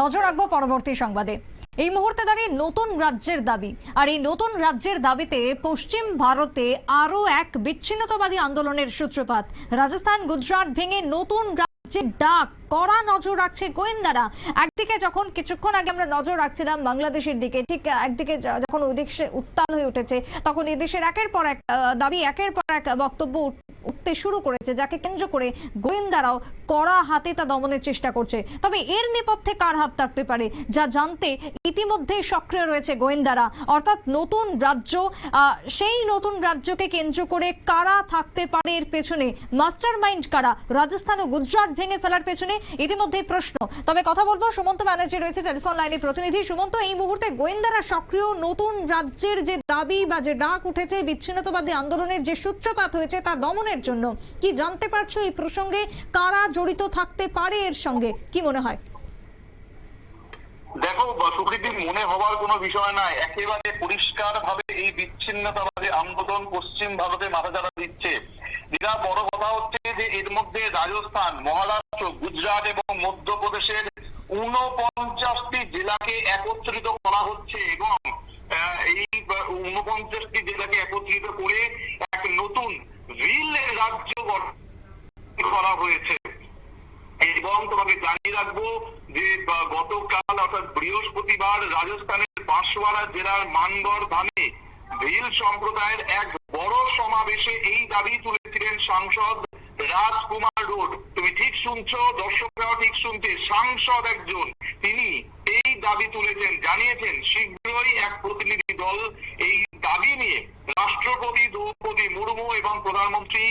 নজর রাখব পরবর্তী সংবাদে। এই মুহূর্তে দাঁড়িয়ে নতুন রাজ্যের দাবি। আর এই নতুন রাজ্যের দাবিতে পশ্চিম ভারতে আরও এক বিচ্ছিন্নতাবাদী আন্দোলনের সূত্রপাত। রাজস্থান, গুজরাট ভেঙে নতুন রাজ্যের ডাক, কড়া নজর রাখছে গোয়েন্দারা। একদিকে যখন কিছুক্ষণ আগে আমরা নজর রাখছিলাম বাংলাদেশের দিকে, ঠিক একদিকে যখন ওই দেশে উত্তাল হয়ে উঠেছে, তখন এই দেশের একের পর এক দাবি একের পর এক বক্তব্য উঠতে শুরু করেছে, যাকে কেন্দ্র করে গোয়েন্দারাও কড়া হাতে তা দমনের চেষ্টা করছে। তবে এর নেপথ্যে কার হাত থাকতে পারে, যা জানতে ইতিমধ্যে সক্রিয় রয়েছে গোয়েন্দারা। অর্থাৎ নতুন রাজ্য সেই নতুন রাজ্যকে কেন্দ্র করে কারা থাকতে পারে এর পেছনে? মাস্টার মাইন্ড কারা? রাজস্থান ও গুজরাট ভেঙে ফেলার পেছনে? ইতিমধ্যে প্রশ্ন। তবে কথা বলব, সুমন্ত ব্যানার্জি রয়েছে টেলিফোন লাইনে প্রতিনিধি। সুমন্ত, এই মুহূর্তে গোয়েন্দারা সক্রিয়, নতুন রাজ্যের যে দাবি বা যে ডাক উঠেছে, বিচ্ছিন্নতাবাদী আন্দোলনের যে সূত্রপাত হয়েছে, তা দমনের জন্য কি জানতে পারছ এই প্রসঙ্গে? কারা জড়িত থাকতে পারে এর সঙ্গে? কি মনে হয়? দেখো সুকৃতি মনে হওয়ার কোনো বিষয় নয় একেবারে পরিষ্কার ভাবে এই বিচ্ছিন্নতাবাদী আন্দোলন পশ্চিম ভারতে মাথাচাড়া দিচ্ছে। যেটা বড় কথা হচ্ছে যে এর মধ্যে রাজস্থান, মহারাষ্ট্র, গুজরাট এবং মধ্যপ্রদেশের ঊনপঞ্চাশটি জেলাকে একত্রিত করা হচ্ছে এবং এই ঊনপঞ্চাশটি জেলাকে একত্রিত করে এক নতুন রিল রাজ্য গঠন করা হয়েছে এবং তোমাকে জানিয়ে রাখব যে বা, গতকাল অর্থাৎ বৃহস্পতিবার রাজস্থানের বাঁশওয়ারা জেলার মানগড় ধামে ভিল সম্প্রদায়ের এক বড় সমাবেশে এই দাবি তুলেছিলেন সাংসদ রাজকুমার রোড। তুমি ঠিক শুনছো, দর্শকরাও ঠিক শুনছে সাংসদ একজন। তিনি এই দাবি তুলেছেন, জানিয়েছেন, শীঘ্রই এক প্রতিনিধি দল এই দাবি নিয়ে রাষ্ট্রপতি দ্রৌপদী মুর্মু এবং প্রধানমন্ত্রী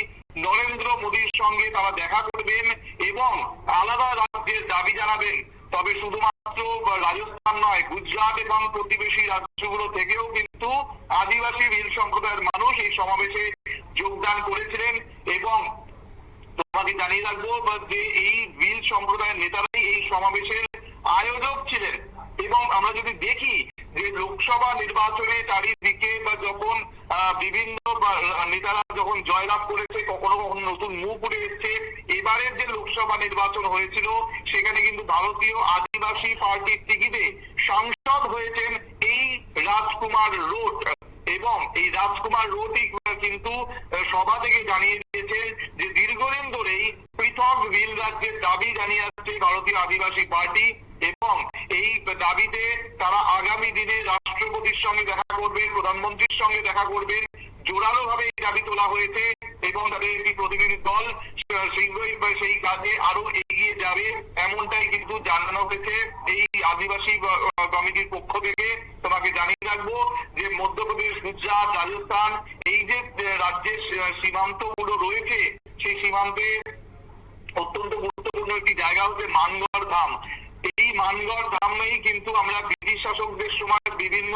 নরেন্দ্র মোদীর সঙ্গে তারা দেখা করবেন এবং আলাদা রাজ্যের দাবি জানাবেন। তবে শুধুমাত্র রাজস্থান নয়, গুজরাট এবং প্রতিবেশী রাজ্যগুলো থেকেও কিন্তু আদিবাসী ভিল সম্প্রদায়ের মানুষ এই সমাবেশে যোগদান করেছিলেন এবং তোমাকে জানিয়ে রাখব যে এই বিল সম্প্রদায়ের নেতারাই এই সমাবেশের আয়োজক ছিলেন। এবং আমরা যদি দেখি যে লোকসভা নির্বাচনে চারিদিকে বা যখন বিভিন্ন নেতারা যখন জয়লাভ করেছে, কখনো কখনো নতুন মুখ উঠে এসছে। এবারের যে লোকসভা নির্বাচন হয়েছিল, সেখানে কিন্তু ভারতীয় আদিবাসী পার্টির টিকিটে সাংসদ হয়েছেন এই রাজকুমার রোড। এবং এই রাজকুমার রোডই কিন্তু সভা থেকে জানিয়ে দিয়েছেন যে দীর্ঘদিন ধরেই পৃথক বিল রাজ্যের দাবি জানিয়ে আসছে ভারতীয় আদিবাসী পার্টি। এবং এই দাবিতে তারা আগামী দিনে রাষ্ট্রপতির সঙ্গে দেখা করবেন প্রধানমন্ত্রীর সঙ্গে দেখা করবেন জোরালো ভাবে এই দাবি তোলা হয়েছে এবং তাদের একটি প্রতিনিধি দল শীঘ্রই সেই কাজে আরও এগিয়ে যাবে এমনটাই কিন্তু জানানো হয়েছে এই আদিবাসী কমিটির পক্ষ থেকে। তোমাকে জানিয়ে রাখব যে মধ্যপ্রদেশ, গুজরাট, রাজস্থান, এই যে রাজ্যের সীমান্তগুলো রয়েছে, সেই সীমান্তে অত্যন্ত গুরুত্বপূর্ণ একটি জায়গা হচ্ছে মানগড় ধাম। মানগড় ধামেই কিন্তু আমরা ব্রিটিশ শাসকদের সময় বিভিন্ন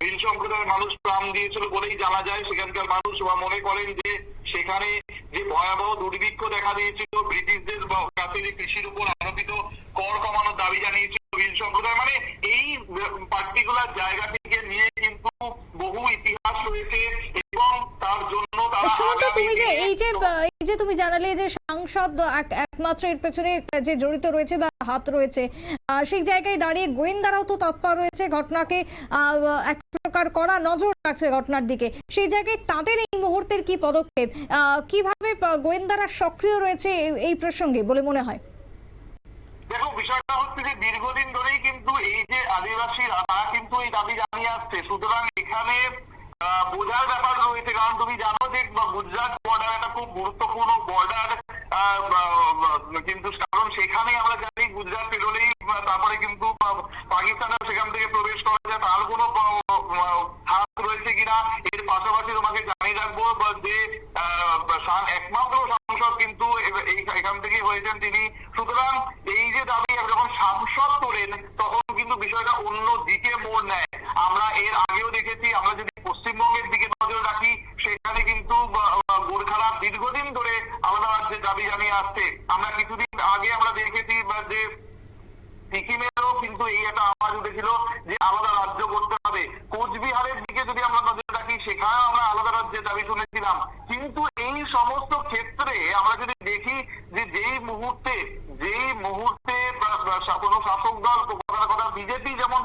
ভিন সম্প্রদায়ের মানুষ প্রাণ দিয়েছিল বলেই জানা যায়। সেখানকার মানুষ বা মনে করেন যে সেখানে যে ভয়াবহ দুর্ভিক্ষ দেখা দিয়েছিল ব্রিটিশদের বা- কাছে যে কৃষির উপর আরোপিত কর কমানোর দাবি জানিয়েছিল ভিন সম্প্রদায়। মানে এই পার্টিকুলার জায়গাটিকে নিয়ে কিন্তু বহু ইতিহাস রয়েছে এবং তার জন্য তারা তুমি যে এই যে এই যে তুমি জানালে যে সাংসদ একমাত্র এর পেছনে যে জড়িত রয়েছে বা হাত রয়েছে। সেই জায়গায় দাঁড়িয়ে গোয়েন্দারাও তো তৎপর রয়েছে ঘটনাকে এক প্রকার করা নজর রাখছে ঘটনার দিকে। সেই জায়গায় তাদের এই মুহূর্তের কি পদক্ষেপ? কীভাবে গোয়েন্দারা সক্রিয় রয়েছে এই প্রসঙ্গে বলে মনে হয়। দেখো, বিষয়টা হচ্ছে যে দীর্ঘদিন ধরেই কিন্তু এই যে আদিবাসীরা তারা কিন্তু এই দাবি জানিয়ে আসছে। সুতরাং এখানে বোঝার ব্যাপার রয়েছে। কারণ তুমি জানো যে, গুজরাট বর্ডার একটা খুব গুরুত্বপূর্ণ বর্ডার কিন্তু কারণ সেখানে আমরা জানি গুজরাট পেরোলেই তারপরে কিন্তু পাকিস্তানে সেখান থেকে প্রবেশ করা যায়। তার কোনো হাত রয়েছে কিনা, এর পাশাপাশি তোমাকে জানিয়ে রাখব যে একমাত্র সাংসদ কিন্তু এখান থেকে হয়েছেন তিনি। সুতরাং এই যে দাবি, যখন সাংসদ তোলেন তখন কিন্তু বিষয়টা অন্য দিকে মোড় নেয় আমরা এর আগেও দেখেছি আমরা যদি পশ্চিমবঙ্গের দিকে নজর রাখি সেখানে কিন্তু বা- বা গোর্খারা দীর্ঘদিন ধরে রাজ্যের দাবি জানিয়ে আসছে। আমরা কিছুদিন আগে আমরা দেখেছি যে সিকিমেরও কিন্তু এই একটা আওয়াজ উঠেছিল যে আলাদা রাজ্য করতে হবে। কোচবিহারের দিকে যদি আমরা নজর রাখি, সেখানেও আমরা আলাদা রাজ্যের দাবি শুনেছিলাম। কিন্তু এই সমস্ত ক্ষেত্রে আমরা যদি দেখি যে যেই মুহূর্তে যেই মুহূর্তে কোনো শাসক দল কথার কথা বিজেপি যেমন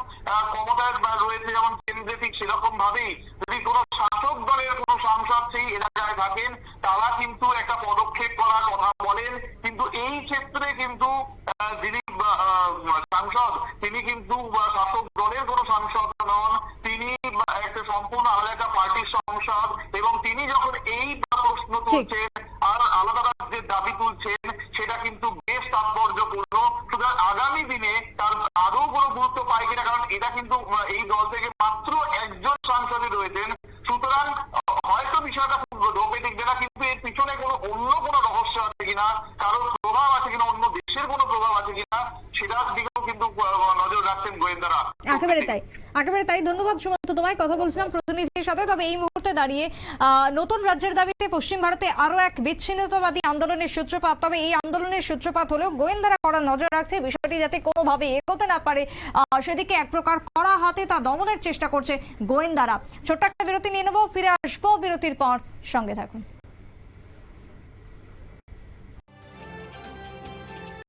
ক্ষমতায় রয়েছে, যেমন কেন্দ্রে ঠিক সেরকম ভাবেই যদি কোনো শাসক দলের সাংসদ সেই এলাকায় থাকেন তারা কিন্তু একটা পদক্ষেপ করার কথা বলেন কিন্তু এই ক্ষেত্রে কিন্তু যিনি সাংসদ তিনি কিন্তু শাসক দলের কোনো সাংসদ নন তিনি একটা সম্পূর্ণ আলাদা একটা পার্টির সাংসদ এবং তিনি যখন এই প্রশ্ন। তুলছেন আর আলাদা যে দাবি তুলছেন সেটা কিন্তু বেশ তাৎপর্যপূর্ণ সুতরাং আগামী দিনে তার আদৌ কোনো গুরুত্ব পায় কিনা কারণ এটা কিন্তু আহ, এই দল থেকে মাত্র একজন সাংসদই রয়েছেন সুতরাং আহ, হয়তো বিষয়টা খুব ধোপে টিকবে না কিন্তু এর পিছনে কোনো অন্য কোনো রহস্য আছে কিনা কারোর প্রভাব আছে কিনা অন্য দেশের কোনো প্রভাব আছে কিনা সেটার দিকেও কিন্তু আহ, নজর রাখছেন গোয়েন্দারা একেবারে তাই। একেবারে তাই, ধন্যবাদ সুমন্ত। তোমায় কথা বলছিলাম প্রতিনিধির সাথে, তবে এই মুহূর্তে দাঁড়িয়ে নতুন রাজ্যের দাবিতে পশ্চিম ভারতে আরও এক বিচ্ছিন্নতাবাদী আন্দোলনের সূত্রপাত। তবে এই আন্দোলনের সূত্রপাত হলেও গোয়েন্দারা কড়া নজর রাখছে, বিষয়টি যাতে কোনোভাবে এগোতে না পারে। সেদিকে এক প্রকার কড়া হাতে তা দমনের চেষ্টা করছে গোয়েন্দারা। ছোট্ট একটা বিরতি নিয়ে নেব, ফিরে আসব বিরতির পর। সঙ্গে থাকুন।